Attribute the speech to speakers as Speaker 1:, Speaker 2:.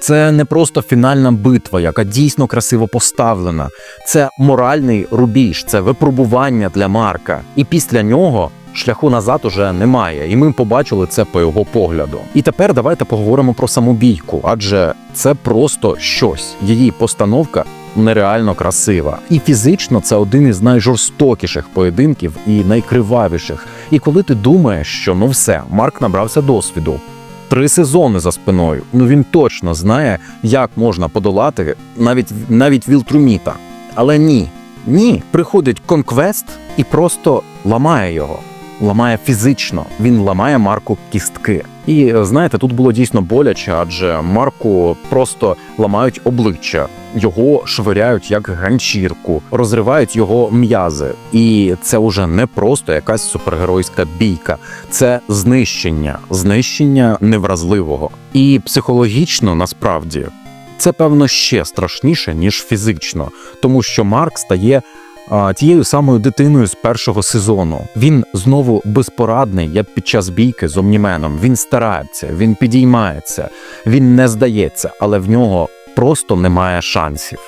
Speaker 1: Це не просто фінальна битва, яка дійсно красиво поставлена. Це моральний рубіж, це випробування для Марка. І після нього шляху назад уже немає. І ми побачили це по його погляду. І тепер давайте поговоримо про саму бійку, адже це просто щось. Її постановка нереально красива. І фізично це один із найжорстокіших поєдинків і найкривавіших. І коли ти думаєш, що ну все, Марк набрався досвіду. Три сезони за спиною. Ну він точно знає, як можна подолати навіть навіть Вілтруміта. Але ні, ні, приходить конквест і просто ламає його. Ламає фізично, він ламає Марку кістки. І знаєте, тут було дійсно боляче, адже Марку просто ламають обличчя, його швиряють як ганчірку, розривають його м'язи. І це уже не просто якась супергеройська бійка, це знищення, знищення невразливого. І психологічно насправді це певно ще страшніше ніж фізично, тому що Марк стає. Тією самою дитиною з першого сезону він знову безпорадний, як під час бійки з Омніменом. Він старається, він підіймається, він не здається, але в нього просто немає шансів.